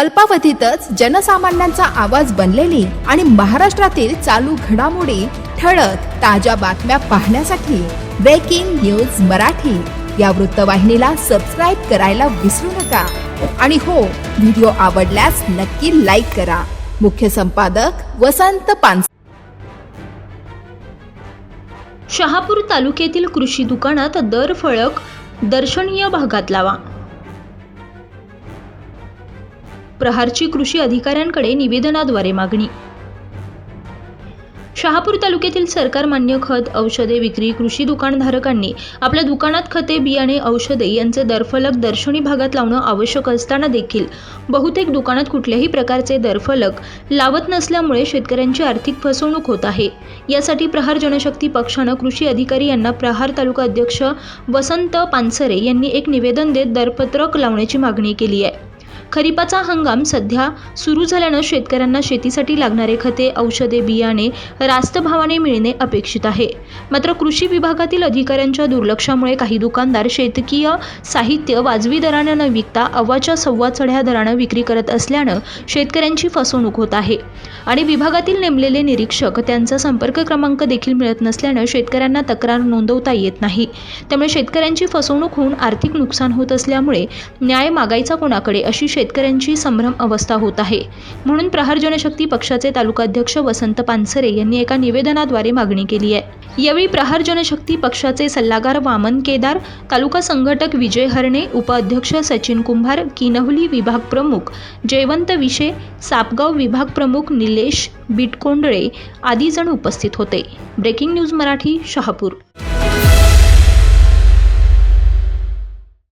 अल्पावधीतच जनसामान्यांचा आवाज बनलेली आणि महाराष्ट्रातील चालू घडामोडी ठळक ताज्या बातम्या पाहण्यासाठी ब्रेकिंग न्यूज मराठी. या वृत्तवाहिनीला सबस्क्राईब करायला विसरू नका. आणि हो व्हिडिओ आवडल्यास नक्की लाईक करा. मुख्य संपादक वसंत पानस. शहापूर तालुक्यातील कृषी दुकानात दर फळक दर्शनीय भागात लावा. प्रहारची कृषी अधिकाऱ्यांकडे निवेदनाद्वारे मागणी. शहापूर तालुक्यातील सरकार मान्य खत औषधे विक्री कृषी दुकानधारकांनी आपल्या दुकानात खते बियाणे औषधे यांचे दरफलक दर्शनी भागात लावणं आवश्यक असताना देखील बहुतेक दुकानात कुठल्याही प्रकारचे दरफलक लावत नसल्यामुळे शेतकऱ्यांची आर्थिक फसवणूक होत आहे. यासाठी प्रहार जनशक्ती पक्षानं कृषी अधिकारी यांना प्रहार तालुका अध्यक्ष वसंत पानसरे यांनी एक निवेदन देत दरपत्रक लावण्याची मागणी केली आहे. खरीपाचा हंगाम सध्या सुरू झाल्यानं शेतकऱ्यांना शेतीसाठी लागणारे खते औषधे बियाणे रास्त भावाने मिळणे अपेक्षित आहे. मात्र कृषी विभागातील अधिकाऱ्यांच्या दुर्लक्षामुळे काही दुकानदार शेतकीय साहित्य वाजवी दरानं न विकता अव्वाच्या सव्वा चढ्या दरानं विक्री करत असल्यानं शेतकऱ्यांची फसवणूक होत आहे. आणि विभागातील नेमलेले निरीक्षक त्यांचा संपर्क क्रमांक देखील मिळत नसल्यानं शेतकऱ्यांना तक्रार नोंदवता येत नाही. त्यामुळे शेतकऱ्यांची फसवणूक होऊन आर्थिक नुकसान होत असल्यामुळे न्याय मागायचा कोणाकडे अशी शेतकऱ्यांची संभ्रम अवस्था होत आहे. म्हणून प्रहार जनशक्ती पक्षाचे तालुकाध्यक्ष वसंत पानसरे यांनी एका निवेदनाद्वारे मागणी केली आहे. यावेळी प्रहार जनशक्ती पक्षाचे सल्लागार वामन केदार तालुका संघटक विजय हरणे उपाध्यक्ष सचिन कुंभार किनवली विभाग प्रमुख जयवंत विशे सापगाव विभाग प्रमुख निलेश बिटकोंडळे आदी जण उपस्थित होते. Breaking news Marathi Shahapur.